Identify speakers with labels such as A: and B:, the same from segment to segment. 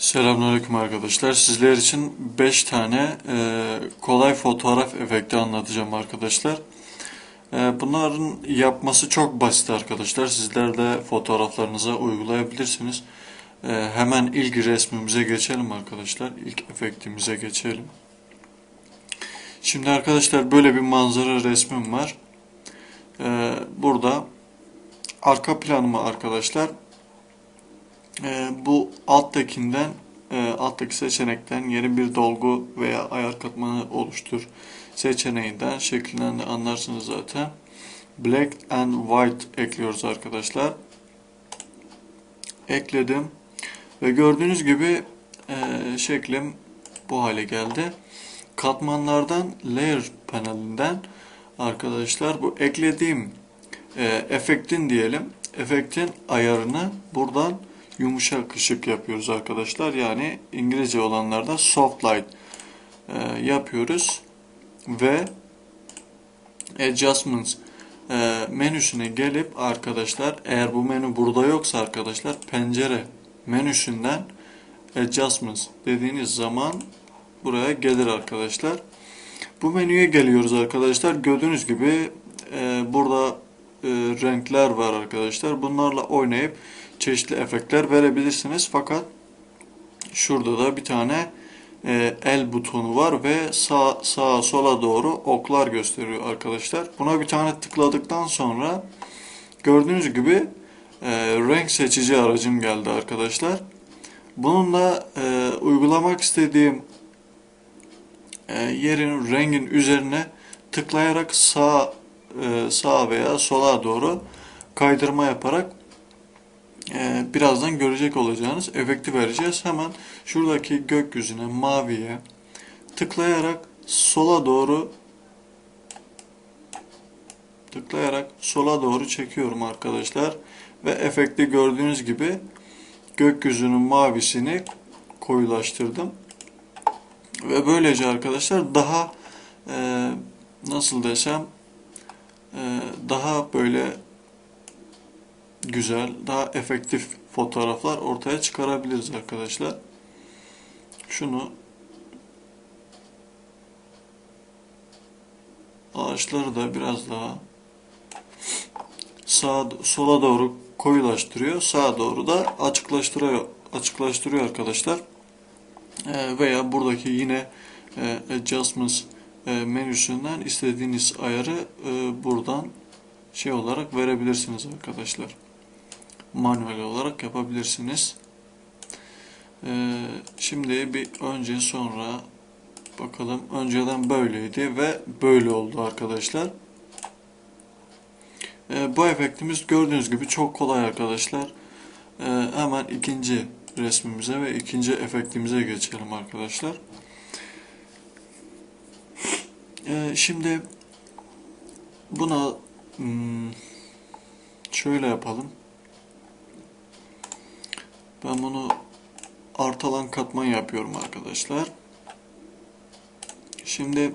A: Selamünaleyküm arkadaşlar. Sizler için 5 tane e, kolay fotoğraf efekti anlatacağım arkadaşlar. E, bunların yapması çok basit arkadaşlar. Sizler de fotoğraflarınıza uygulayabilirsiniz. E, hemen ilk resmimize geçelim arkadaşlar. İlk efektimize geçelim. Şimdi arkadaşlar böyle bir manzara resmim var. E, burada arka planımı arkadaşlar e, bu alttakinden e, alttaki seçenekten yeni bir dolgu veya ayar katmanı oluştur seçeneğinden şeklinden de anlarsınız zaten. Black and White ekliyoruz arkadaşlar. Ekledim. Ve gördüğünüz gibi e, şeklim bu hale geldi. Katmanlardan Layer panelinden arkadaşlar bu eklediğim e, efektin diyelim efektin ayarını buradan yumuşak ışık yapıyoruz arkadaşlar. Yani İngilizce olanlarda soft light e, yapıyoruz ve adjustments e, menüsüne gelip arkadaşlar eğer bu menü burada yoksa arkadaşlar pencere menüsünden adjustments dediğiniz zaman buraya gelir arkadaşlar. Bu menüye geliyoruz arkadaşlar. Gördüğünüz gibi e, burada e, renkler var arkadaşlar. Bunlarla oynayıp çeşitli efektler verebilirsiniz. Fakat şurada da bir tane e, el butonu var ve sağ sağa sola doğru oklar gösteriyor arkadaşlar. Buna bir tane tıkladıktan sonra gördüğünüz gibi e, renk seçici aracım geldi arkadaşlar. Bununla e, uygulamak istediğim e, yerin rengin üzerine tıklayarak sağ e, sağa veya sola doğru kaydırma yaparak e, birazdan görecek olacağınız efekti vereceğiz. Hemen şuradaki gökyüzüne maviye tıklayarak sola doğru tıklayarak sola doğru çekiyorum arkadaşlar ve efekti gördüğünüz gibi gökyüzünün mavisini koyulaştırdım ve böylece arkadaşlar daha e, nasıl desem e, daha böyle güzel, daha efektif fotoğraflar ortaya çıkarabiliriz arkadaşlar. Şunu ağaçları da biraz daha sağa sola doğru koyulaştırıyor, sağa doğru da açıklaştırıyor, açıklaştırıyor arkadaşlar. E, veya buradaki yine e, adjustments e, menüsünden istediğiniz ayarı e, buradan şey olarak verebilirsiniz arkadaşlar. Manuel olarak yapabilirsiniz. E, şimdi bir önce sonra bakalım. Önceden böyleydi ve böyle oldu arkadaşlar. E, bu efektimiz gördüğünüz gibi çok kolay arkadaşlar. E, hemen ikinci resmimize ve ikinci efektimize geçelim arkadaşlar. Ee, şimdi buna hmm, şöyle yapalım. Ben bunu artalan katman yapıyorum arkadaşlar. Şimdi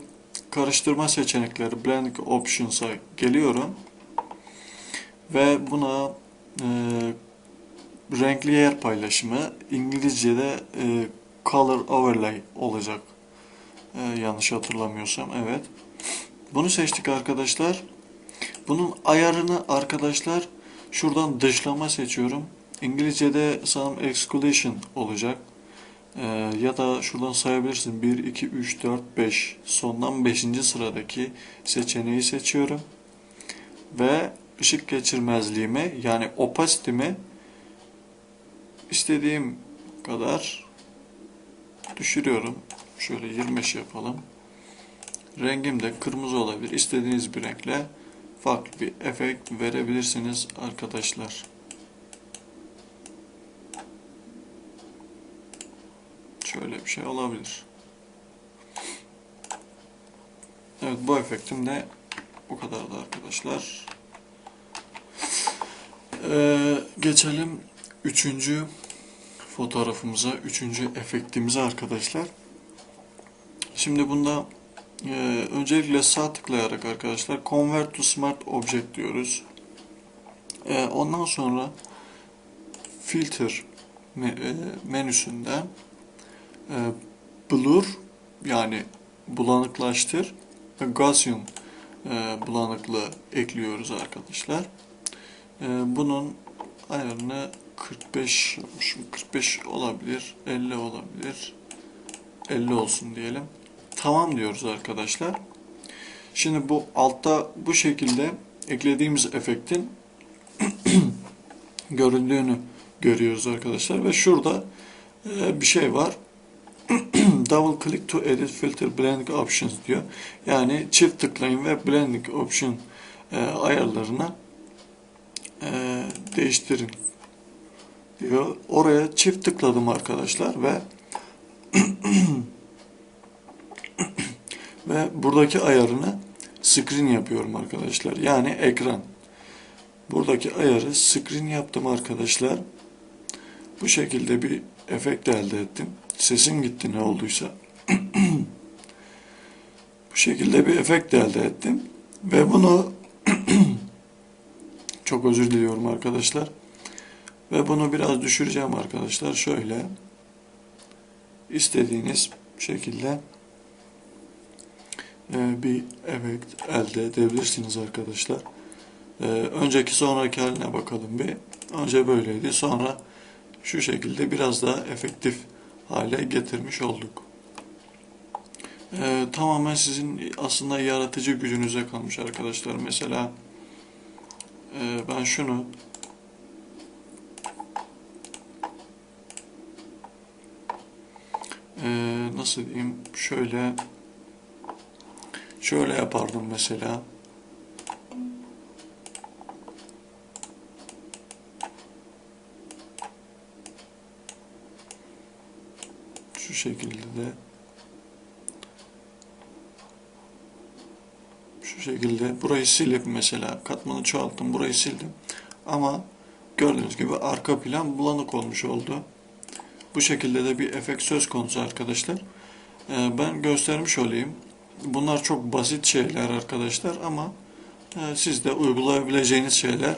A: karıştırma seçenekleri Blending Options'a geliyorum. Ve buna e, renkli yer paylaşımı İngilizce'de e, Color Overlay olacak. Ee, yanlış hatırlamıyorsam evet. Bunu seçtik arkadaşlar. Bunun ayarını arkadaşlar şuradan dışlama seçiyorum. İngilizce'de sanırım exclusion olacak. Ee, ya da şuradan sayabilirsin. 1, 2, 3, 4, 5. Sondan 5. sıradaki seçeneği seçiyorum. Ve ışık geçirmezliğimi yani opacity'mi istediğim kadar düşürüyorum. Şöyle 25 yapalım. Rengim de kırmızı olabilir. İstediğiniz bir renkle farklı bir efekt verebilirsiniz arkadaşlar. Şöyle bir şey olabilir. Evet bu efektim de bu kadardı arkadaşlar. Ee, geçelim üçüncü fotoğrafımıza, üçüncü efektimize arkadaşlar. Şimdi bunda e, öncelikle sağ tıklayarak arkadaşlar Convert to Smart Object diyoruz. E, ondan sonra Filter e, menüsünden e, blur yani bulanıklaştır ve Gaussian e, bulanıklığı ekliyoruz arkadaşlar. E, bunun ayarını 45 yapmışım. 45 olabilir, 50 olabilir. 50 olsun diyelim. Tamam diyoruz arkadaşlar. Şimdi bu altta bu şekilde eklediğimiz efektin göründüğünü görüyoruz arkadaşlar ve şurada e, bir şey var. Double click to edit filter blending options diyor. Yani çift tıklayın ve blending option e, ayarlarına e, değiştirin diyor. Oraya çift tıkladım arkadaşlar ve ve buradaki ayarını screen yapıyorum arkadaşlar. Yani ekran. Buradaki ayarı screen yaptım arkadaşlar. Bu şekilde bir efekt elde ettim. Sesim gitti ne olduysa. Bu şekilde bir efekt elde ettim. Ve bunu çok özür diliyorum arkadaşlar. Ve bunu biraz düşüreceğim arkadaşlar. Şöyle istediğiniz şekilde e, bir efekt elde edebilirsiniz arkadaşlar. E, önceki sonraki haline bakalım bir. Önce böyleydi. Sonra şu şekilde biraz daha efektif hale getirmiş olduk. E, tamamen sizin aslında yaratıcı gücünüze kalmış arkadaşlar. Mesela ben şunu nasıl diyeyim şöyle şöyle yapardım mesela. Şekilde de şu şekilde burayı silip mesela katmanı çoğalttım burayı sildim ama gördüğünüz gibi arka plan bulanık olmuş oldu. Bu şekilde de bir efekt söz konusu arkadaşlar. Ee, ben göstermiş olayım. Bunlar çok basit şeyler arkadaşlar ama e, siz de uygulayabileceğiniz şeyler.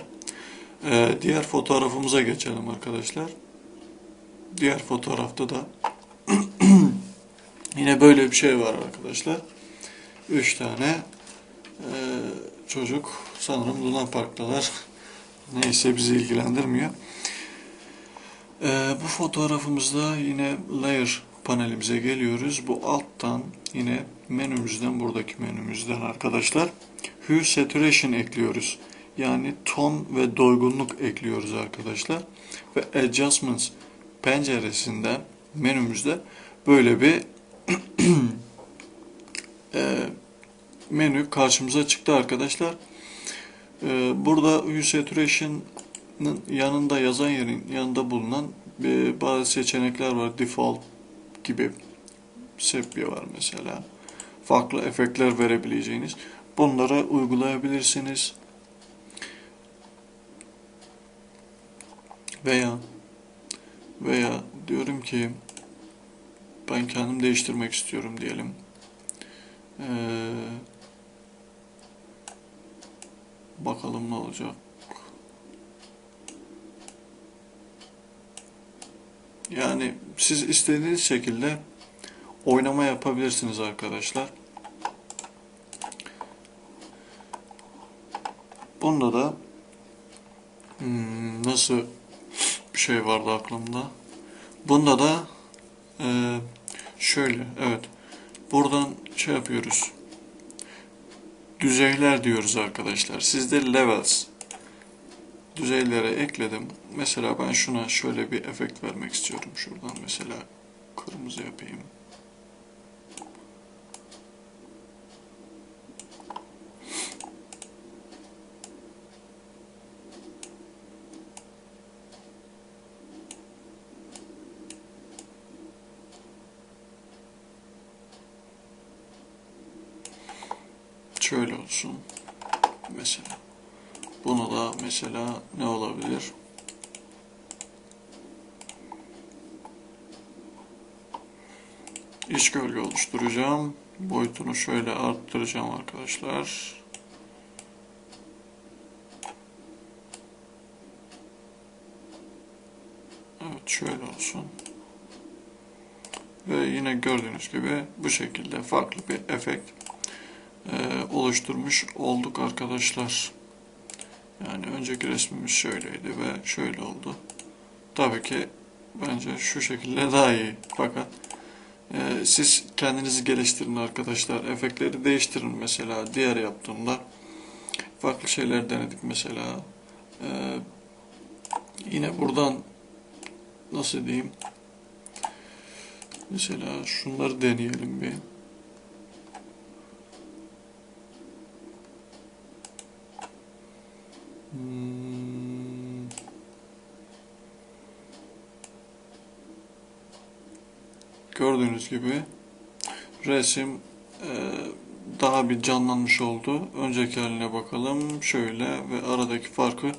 A: Ee, diğer fotoğrafımıza geçelim arkadaşlar. Diğer fotoğrafta da yine böyle bir şey var arkadaşlar. Üç tane e, çocuk sanırım Luna Park'talar. Neyse bizi ilgilendirmiyor. Ee, bu fotoğrafımızda yine layer panelimize geliyoruz. Bu alttan yine menümüzden buradaki menümüzden arkadaşlar hue saturation ekliyoruz. Yani ton ve doygunluk ekliyoruz arkadaşlar. Ve adjustments penceresinden menümüzde böyle bir e, menü karşımıza çıktı arkadaşlar. E, burada hue saturation yanında yazan yerin yanında bulunan e, bazı seçenekler var. Default gibi sepya var mesela. Farklı efektler verebileceğiniz. Bunları uygulayabilirsiniz. Veya veya diyorum ki ben kendim değiştirmek istiyorum diyelim. Ee, bakalım ne olacak. Yani siz istediğiniz şekilde oynama yapabilirsiniz arkadaşlar. Bunda da hmm, nasıl bir şey vardı aklımda. Bunda da e, şöyle evet buradan şey yapıyoruz. Düzeyler diyoruz arkadaşlar. Sizde levels düzeylere ekledim. Mesela ben şuna şöyle bir efekt vermek istiyorum. Şuradan mesela kırmızı yapayım. Şöyle olsun. Mesela. Bunu da mesela ne olabilir? İç gölge oluşturacağım. Boyutunu şöyle arttıracağım arkadaşlar. Evet. şöyle olsun. Ve yine gördüğünüz gibi bu şekilde farklı bir efekt e, oluşturmuş olduk arkadaşlar. Yani önceki resmimiz şöyleydi ve şöyle oldu. Tabii ki bence şu şekilde daha iyi. Fakat e, siz kendinizi geliştirin arkadaşlar. Efektleri değiştirin mesela. Diğer yaptığımda farklı şeyler denedik mesela. E, yine buradan nasıl diyeyim? Mesela şunları deneyelim bir. Hmm. Gördüğünüz gibi resim e, daha bir canlanmış oldu. Önceki haline bakalım. Şöyle ve aradaki farkı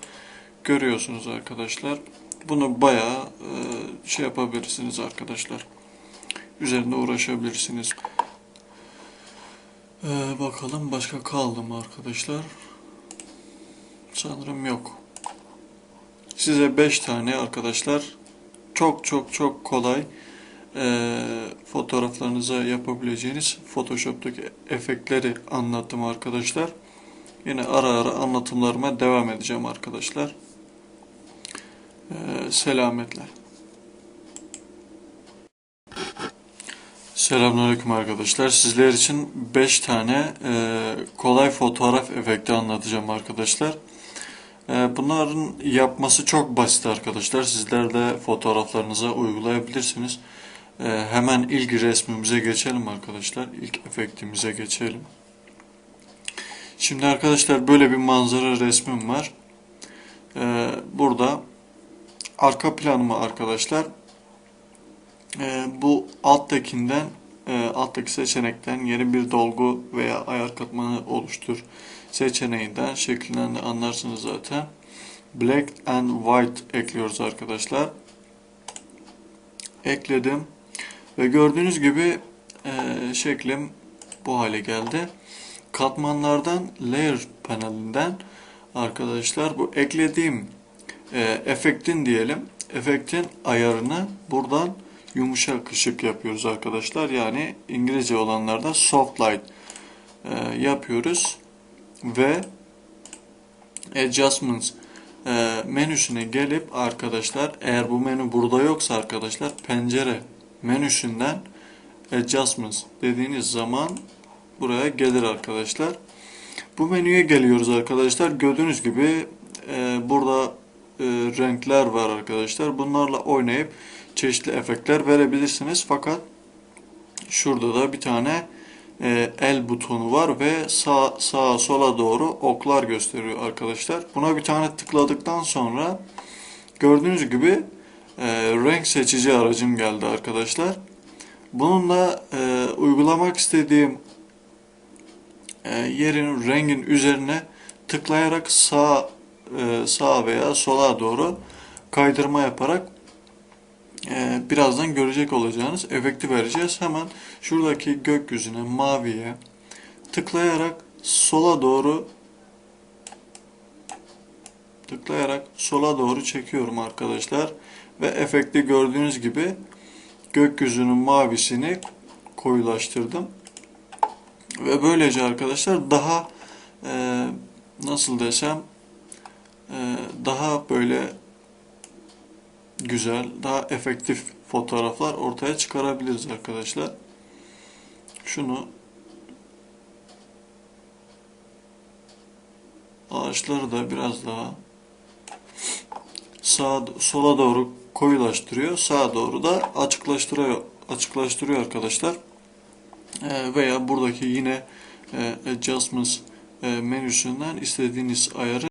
A: görüyorsunuz arkadaşlar. Bunu bayağı e, şey yapabilirsiniz arkadaşlar. Üzerinde uğraşabilirsiniz. E, bakalım başka kaldı mı arkadaşlar? Sanırım yok. Size 5 tane arkadaşlar çok çok çok kolay e, fotoğraflarınıza yapabileceğiniz Photoshop'taki efektleri anlattım arkadaşlar. Yine ara ara anlatımlarıma devam edeceğim arkadaşlar. E, selametle. Selamünaleyküm arkadaşlar. Sizler için 5 tane e, kolay fotoğraf efekti anlatacağım arkadaşlar. E, bunların yapması çok basit arkadaşlar. Sizler de fotoğraflarınıza uygulayabilirsiniz. E, hemen ilk resmimize geçelim arkadaşlar. İlk efektimize geçelim. Şimdi arkadaşlar böyle bir manzara resmim var. E, burada arka planımı arkadaşlar bu alttakinden e, alttaki seçenekten yeni bir dolgu veya ayar katmanı oluştur seçeneğinden şeklinden de anlarsınız zaten. Black and White ekliyoruz arkadaşlar. Ekledim. Ve gördüğünüz gibi e, şeklim bu hale geldi. Katmanlardan Layer panelinden arkadaşlar bu eklediğim e, efektin diyelim efektin ayarını buradan yumuşak ışık yapıyoruz arkadaşlar. Yani İngilizce olanlarda soft light e, yapıyoruz ve adjustments e, menüsüne gelip arkadaşlar eğer bu menü burada yoksa arkadaşlar pencere menüsünden adjustments dediğiniz zaman buraya gelir arkadaşlar. Bu menüye geliyoruz arkadaşlar. Gördüğünüz gibi e, burada e, renkler var arkadaşlar. Bunlarla oynayıp çeşitli efektler verebilirsiniz. Fakat şurada da bir tane e, el butonu var ve sağ sağa sola doğru oklar gösteriyor arkadaşlar. Buna bir tane tıkladıktan sonra gördüğünüz gibi e, renk seçici aracım geldi arkadaşlar. Bununla e, uygulamak istediğim e, yerin rengin üzerine tıklayarak sağ e, sağa veya sola doğru kaydırma yaparak e, birazdan görecek olacağınız efekti vereceğiz. Hemen şuradaki gökyüzüne maviye tıklayarak sola doğru tıklayarak sola doğru çekiyorum arkadaşlar ve efekti gördüğünüz gibi gökyüzünün mavisini koyulaştırdım ve böylece arkadaşlar daha e, nasıl desem e, daha böyle güzel, daha efektif fotoğraflar ortaya çıkarabiliriz arkadaşlar. Şunu ağaçları da biraz daha sağa sola doğru koyulaştırıyor. Sağa doğru da açıklaştırıyor açıklaştırıyor arkadaşlar. E, veya buradaki yine e, adjustments e, menüsünden istediğiniz ayarı